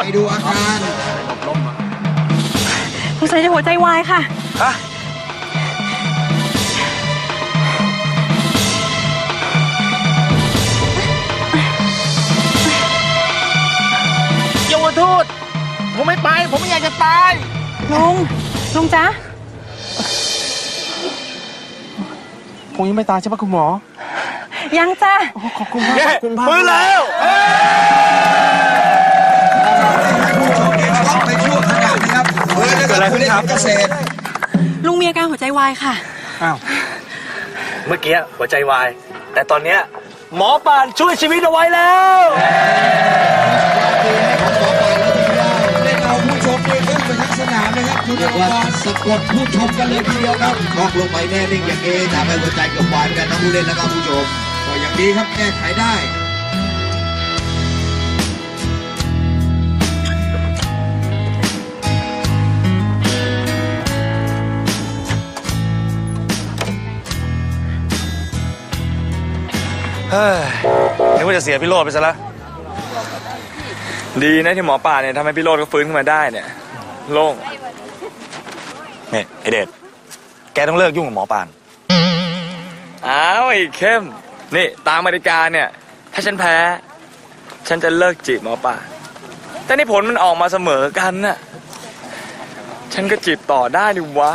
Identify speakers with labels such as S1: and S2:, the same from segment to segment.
S1: ไปดูอาการ
S2: สงสัยจะหัวใจวายค่ะ
S3: ฮะ
S4: เยาวทูต ผมไม่ไป ผมไม่อยากจะตาย
S2: ลุง ลุงจ๊ะ
S4: ผมยังไม่ตายใช่ปะคุณหมอ
S2: ยังจ้ะ
S4: ขอบคุณมากขอบคุณมาก
S3: ฟื้นแล้ว
S1: นะครับคุณเล่นเกษตร
S2: ลุงมีอาการหัวใจวายค่ะ
S3: เมื่อกี้หัวใจวาย แต่ตอนเนี้ยหมอป่านช่วยชีวิตเอาไว้แล้ว
S1: เล่นเอาผู้ชมนี่ขึ้นไปทั้งสนามนะครับคุณเรียกว่าสะกดผู้ชมกันเลยทีเดียวครับช็อกลงไปแน่นิ่งอย่างเอทำให้หัวใจเกับวายกันทั้งผู้เล่นและก็ผู้ชมก็อย่างดีครับแก้ไขได้
S3: เฮ้ยนึกว่าจะเสียพี่โรดไปซะแล้ว
S5: ดีนะที่หมอป่าเนี่ยทำให้พี่โรดก็ฟื้นขึ้นมาได้เนี่ย โล่งเนี่
S3: ยไอเดชแกต้องเลิกยุ่งกับหมอป่าน
S5: อ้าวไอ้เข้ม นี่ตามมาริกาเนี่ย ถ้าฉันแพ้ ฉันจะเลิกจีบหมอป่าแต่นี่ผลมันออกมาเสมอกันน่ะ ฉันก็จีบต่อได้ดิวะ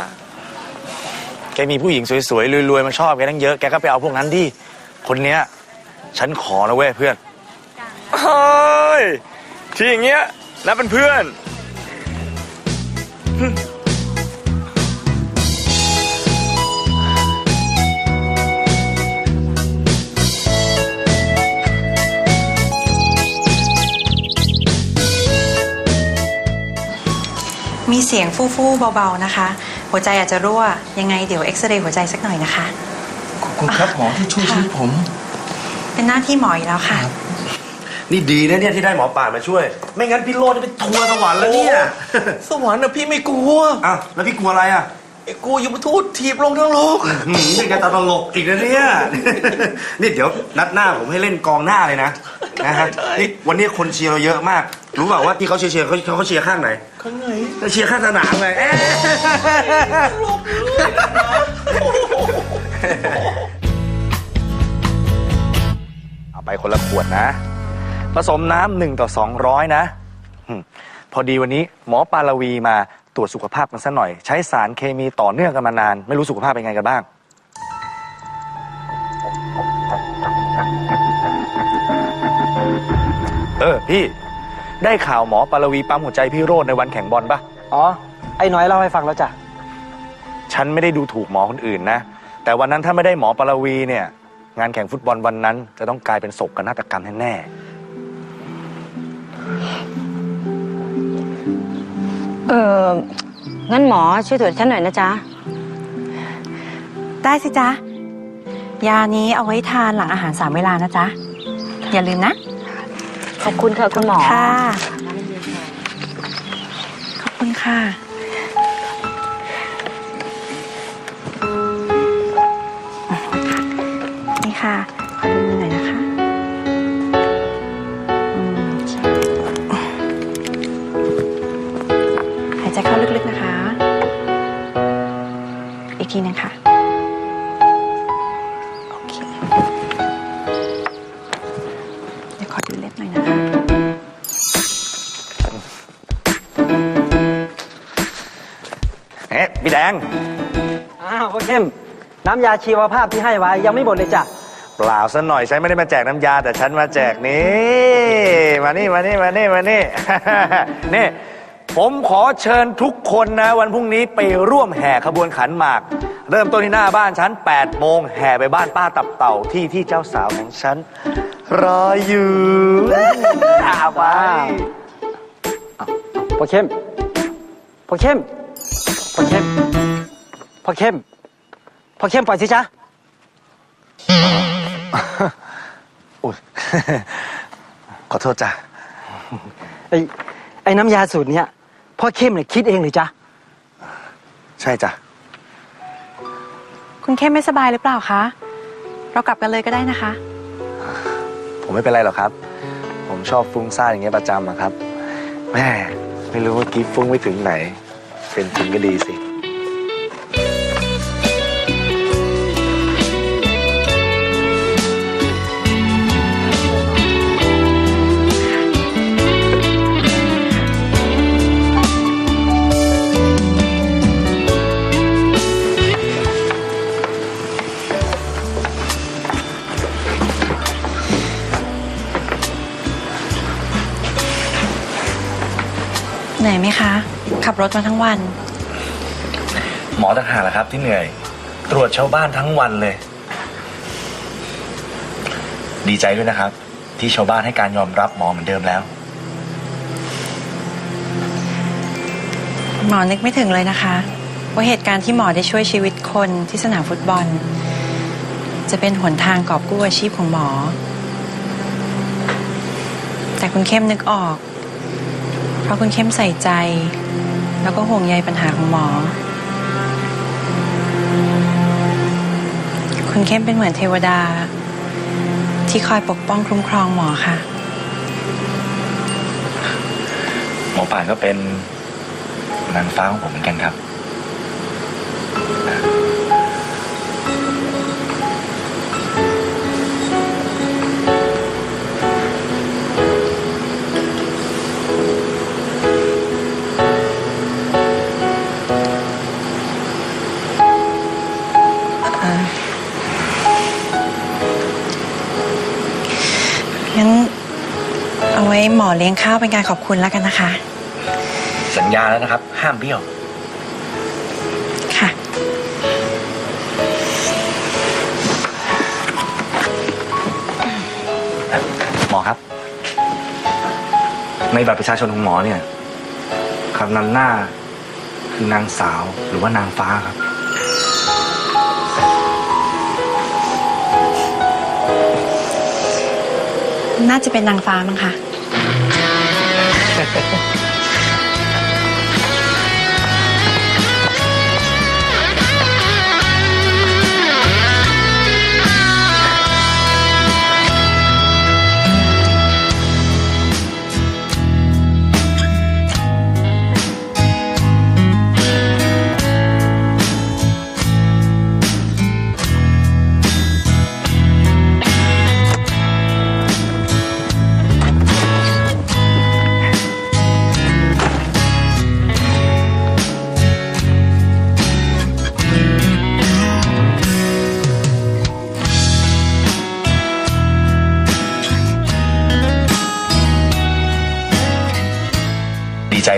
S3: แกมีผู้หญิงสวยๆรวยๆมาชอบแกตั้งเยอะ แกก็ไปเอาพวกนั้นดิ คนเนี้ย ฉันขอนะเว้ยเพื่อน
S5: เฮ้ยที่อย่างเงี้ยนับเป็นเพื่อน
S2: มีเสียงฟู่ๆเบาๆนะคะ หัวใจอาจจะรั่วยังไงเดี๋ยวเอ็กซเรย์หัวใจสักหน่อยนะคะ
S4: ขอบคุณครับหมอที่ช่วยชีวิตผม
S2: เป็นหน้าที่หมออยู่แล้วค่ะ
S6: นี่ดีนะเนี่ยที่ได้หมอป่านมาช่วย ไม่งั้นพี่โรดจะไปทัวร์สวรรค์แล้วเนี่ย
S4: สวรรค์นะพี่ไม่กลัว
S6: อ้าวแล้วพี่กลัวอะไรอะ
S4: ไอ้กลัวยุบทูตถีบลงทั้งโลก
S6: หืมนี่แกตตลกอีกนะเนี่ย นี่เดี๋ยวนัดหน้าผมให้เล่นกองหน้าเลยนะนะฮะนี่วันนี้คนเชียร์เราเยอะมาก รู้เปล่าว่าที่เขาเชียร์เชียร์เขาเขาเชียร์ข้างไหน
S4: ข้างไหน
S6: เขาเชียร์ข้างสนามไงเอ๊ะ
S3: เอา ไปคนละขวดนะ ผสมน้ำหนึ่งต่อสองร้อยนะอืมพอดีวันนี้หมอปาลวีมาตรวจสุขภาพกันสักหน่อย ใช้สารเคมีต่อเนื่องกันมานาน ไม่รู้สุขภาพเป็นไงกันบ้าง เออพี่ ได้ข่าวหมอปาลวีปั๊มหัวใจพี่โรดในวันแข่งบอลปะ
S7: อ๋อ ไอ้น้อยเล่าให้ฟังแล้วจ้ะ
S3: ฉันไม่ได้ดูถูกหมอคนอื่นนะ แต่วันนั้นถ้าไม่ได้หมอปาลวีเนี่ย งานแข่งฟุตบอลวันนั้น จะต้องกลายเป็นโศกนาฏกรรมแน่ๆ
S8: เอองั้นหมอช่วยตรวจฉันหน่อยนะจ๊ะ
S2: ได้สิจ๊ะ ยานี้เอาไว้ทานหลังอาหารสามเวลานะจ๊ะ อย่าลืมนะ
S8: ขอบคุณค่ะคุณหมอ
S2: ค่ะ ขอบคุณค่ะ อีกทีนึงค่ะ โอเค เดี๋ยวขอดูเล็บหน่อยนะคะ
S3: เอ๊ะพี่แดง
S7: อ้าวพ่อเข้มน้ำยาชีวภาพที่ให้ไว้ยังไม่หมดเลยจ้ะ
S3: เปล่าซะหน่อยฉันไม่ได้มาแจกน้ำยาแต่ฉันมาแจกนี่ มานี่มานี่มานี่มานี่ นี่ ผมขอเชิญทุกคนนะ วันพรุ่งนี้ไปร่วมแห่ขบวนขันหมาก เริ่มต้นที่หน้าบ้านฉัน8โมงแห่ไปบ้านป้าตับเต่าที่ที่เจ้าสาวของฉันรออยู่อาไป
S7: พ่อเข้มพ่อเข้มพ่อเข้มพ่อเข้มพ่อเข้มปล่อยสิจ๊ะ
S3: อุ๊ยขอโทษจ้ะ
S7: ไอ้ไอ้น้ำยาสูตรเนี้ย พ่อเข้มเนี่ยคิดเองหรือจ๊ะ
S3: ใช่จ้ะ
S2: คุณเข้มไม่สบายหรือเปล่าคะ เรากลับกันเลยก็ได้นะคะ
S3: ผมไม่เป็นไรหรอกครับ ผมชอบฟุ้งซ่านอย่างเงี้ยประจำอะครับแหมแม่ ไม่รู้ว่ากิฟฟุ้งไปถึงไหน เป็นจริงก็ดีสิ
S2: เหนื่อยไหมคะ ขับรถมาทั้งวัน
S3: หมอต่างหากแหละครับ ที่เหนื่อย ตรวจชาวบ้านทั้งวันเลย ดีใจด้วยนะครับ ที่ชาวบ้านให้การยอมรับหมอเหมือนเดิมแล้ว
S2: หมอนึกไม่ถึงเลยนะคะ ว่าเหตุการณ์ที่หมอได้ช่วยชีวิตคนที่สนามฟุตบอล จะเป็นหนทางกอบกู้อาชีพของหมอ แต่คุณเข้มนึกออก เพราะคุณเข้มใส่ใจ แล้วก็ห่วงใยปัญหาของหมอ คุณเข้มเป็นเหมือนเทวดา ที่คอยปกป้องคุ้มครองหมอค่ะ
S3: หมอป่านก็เป็นนางฟ้าของผมเหมือนกันครับ
S2: หมอเลี้ยงข้าวเป็นการขอบคุณแล้วกันนะคะ
S3: สัญญาแล้วนะครับ ห้ามเบี้ยว
S2: ค่ะ
S3: หมอครับ ในบัตรประชาชนของหมอเนี่ยคำนำหน้าคือนางสาวหรือว่านางฟ้าครับ
S2: น่าจะเป็นนางฟ้ามั้งคะ Thank you.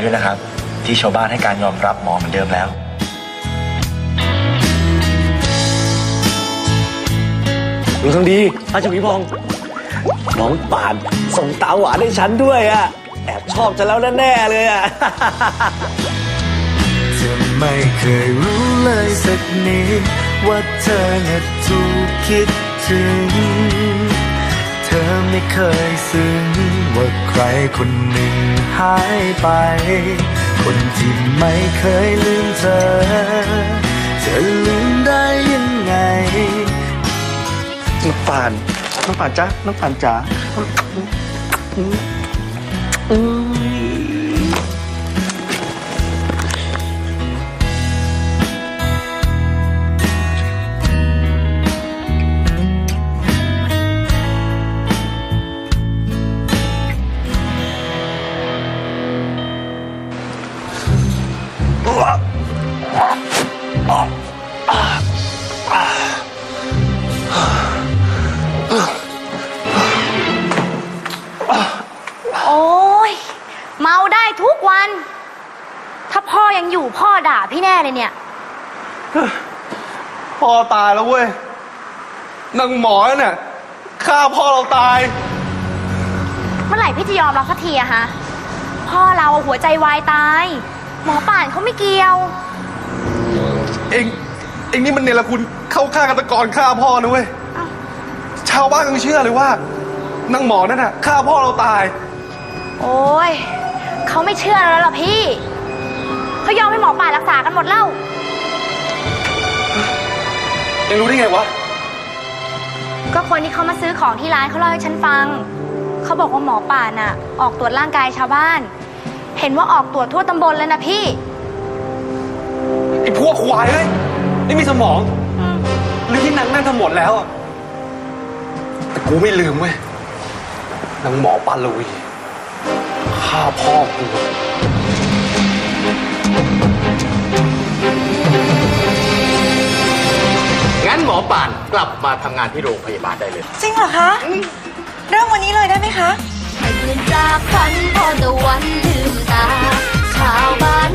S3: ดีใจด้วยนะครับ ที่ชาวบ้านให้การยอมรับหมอเหมือนเดิมแล้ว
S7: ลุงทองดีอาจารย์พิพงศ์น้องป่านส่งตาหวานให้ฉันด้วยอะแอบชอบฉันแล้วแน่ๆเลยอะ
S9: เธอไม่เคยรู้เลยสักนิดว่าเธอน่ะถูกคิดถึงเธอ ไม่เคยซึ้งว่าใครคนหนึ่งหายไป คนที่ไม่เคยลืมเธอ จะลืมได้ยังไง
S7: น้องป่าน น้องป่านจ้ะน้องป่านจ๋า
S10: โทุกวัน ถ้าพ่อยังอยู่พ่อด่าพี่แน่เลยเนี่ย
S4: พ่อตายแล้วเว้ยนางหมอเนี่ยฆ่าพ่อเราตาย
S10: เมื่อไหร่พี่จะยอมรับสักทีอะฮะ พ่อเราหัวใจวายตาย หมอป่านเขาไม่เกี่ยว
S4: เองเองนี่มันเนรคุณเข้าฆ่ากันตะกรฆ่าพ่อนะเว้ย
S10: อ้าว
S4: ชาวบ้านยังเชื่อเลยว่านางหมอนั่นน่ะฆ่าพ่อเราตาย
S10: โอ้ย เขาไม่เชื่อแล้วล่ะพี่ เขายอมให้หมอป่านรักษากันหมดแล้ว
S4: เองรู้ได้ไงวะ
S10: ก็คนที่เขามาซื้อของที่ร้านเขาเล่าให้ฉันฟัง เขาบอกว่าหมอป่านน่ะ ออกตรวจร่างกายชาวบ้าน
S11: เห็นว่าออกตรวจทั่วตำบลเลยนะพี่
S4: ไอ้พวกควายเอ้ยไม่มีสมอง หรือที่นางนั่งทั้งหมดแล้วอะแต่กูไม่ลืมเว้ยนางหมอปาลุย ฆ่าพ่อกู
S12: งั้นหมอป่านกลับมาทำงานที่โรงพยาบาลได้เลย
S2: จริงเหรอคะเริ่มวันนี้เลยได้ไหมคะ
S11: ตื่นจากฝันพอตะวันลืมตา ชาวบ้าน